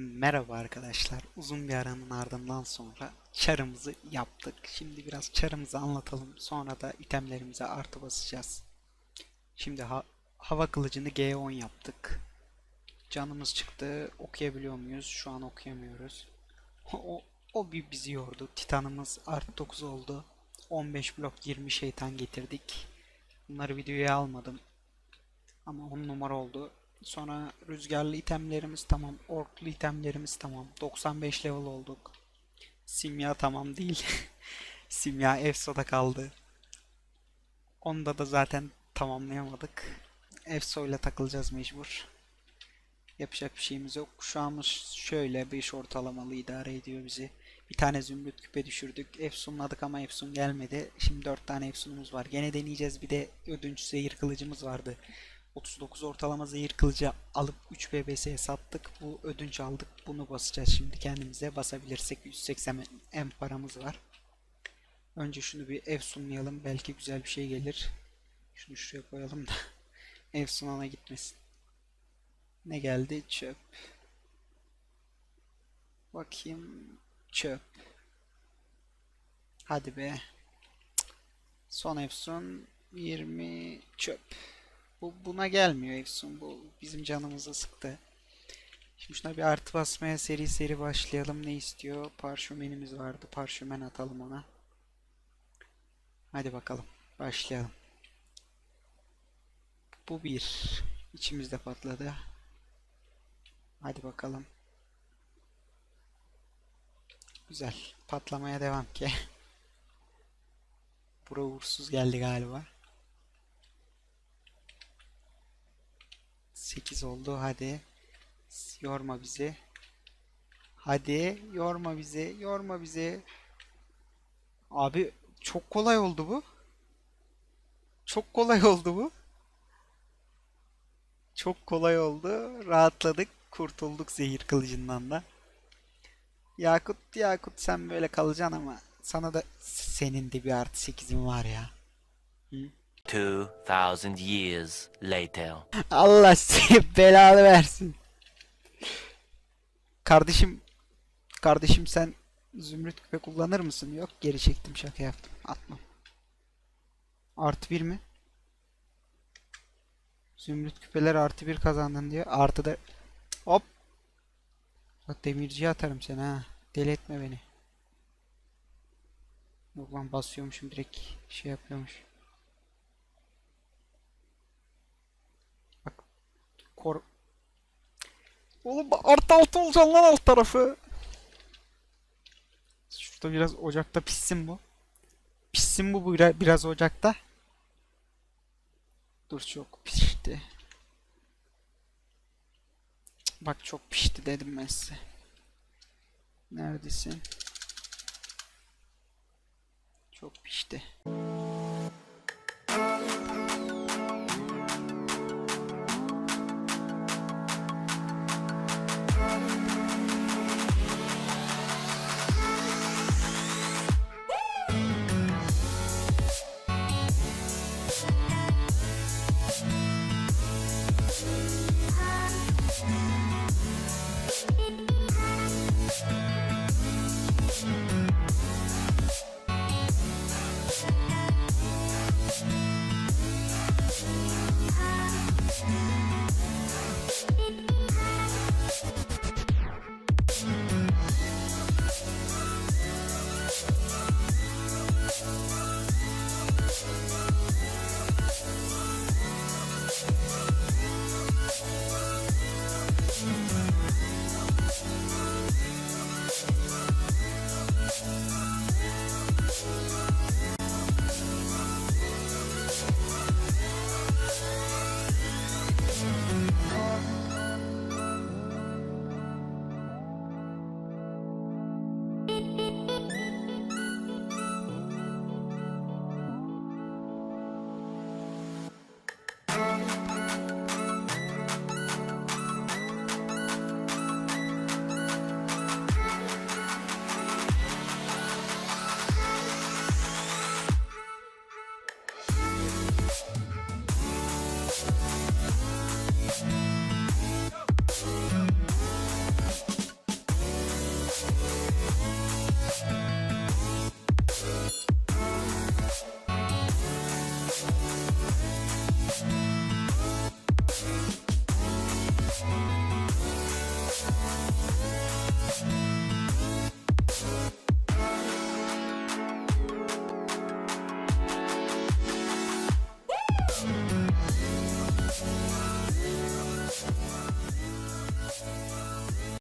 Merhaba arkadaşlar. Uzun bir aranın ardından sonra çarımızı yaptık. Şimdi biraz çarımızı anlatalım. Sonra da itemlerimize artı basacağız. Şimdi ha- hava kılıcını G10 yaptık. Canımız çıktı. Okuyabiliyor muyuz? Şu an okuyamıyoruz. O, o bir bizi yordu. Titanımız artı 9 oldu. 15 blok 20 şeytan getirdik. Bunları videoya almadım. Ama 10 numara oldu. Sonra rüzgarlı itemlerimiz tamam. Orklu itemlerimiz tamam. 95 level olduk. Simya tamam değil. Simya Efso'da kaldı. Onda da zaten tamamlayamadık. Efso ile takılacağız mecbur. Yapacak bir şeyimiz yok. An şöyle 5 ortalamalı idare ediyor bizi. Bir tane zümrüt küpe düşürdük. Efsunladık ama Efsun gelmedi. Şimdi 4 tane Efsunumuz var. Gene deneyeceğiz. Bir de ödünç zehir kılıcımız vardı. 39 ortalama zehir kılıcı alıp 3 BBS'ye sattık. Bu ödünç aldık. Bunu basacağız şimdi kendimize. Basabilirsek 180 M paramız var. Önce şunu bir Efsunlayalım. Belki güzel bir şey gelir. Şunu şuraya koyalım da Efsun'a gitmesin. Ne geldi? Çöp. Bakayım. Çöp. Hadi be. Son Efsun 20 çöp. Bu buna gelmiyor Efsun. Bu bizim canımızı sıktı. Şimdi şuna bir artı basmaya seri seri başlayalım. Ne istiyor? Parşömenimiz vardı. Parşömen atalım ona. Hadi bakalım. Başlayalım. Bu bir. İçimizde patladı. Hadi bakalım. Güzel. Patlamaya devam ki. Bura uğursuz geldi galiba. 8 oldu hadi. Yorma bizi. Hadi yorma bizi. Yorma bizi. Abi çok kolay oldu bu. Çok kolay oldu bu. Çok kolay oldu. Rahatladık. Kurtulduk zehir kılıcından da. Yakut Yakut sen böyle kalacaksın ama sana da senin de bir artı 8'in var ya. 2000 years later. Allah seni belanı versin. Kardeşim kardeşim sen zümrüt küpe kullanır mısın? Yok geri çektim şaka yaptım. Atmam. Artı bir mi? Zümrüt küpeler artı bir kazandın diyor. Artı da hop. Bak demirciye atarım seni ha. Deli etme beni. Yok basıyormuşum direkt şey yapıyormuş. Kor... Oğlum artı altı olacaksın lan alt tarafı. Şurada biraz ocakta pişsin bu. Pişsin bu bira- biraz ocakta. Dur çok pişti. Bak çok pişti dedim ben size. Neredesin? Çok pişti.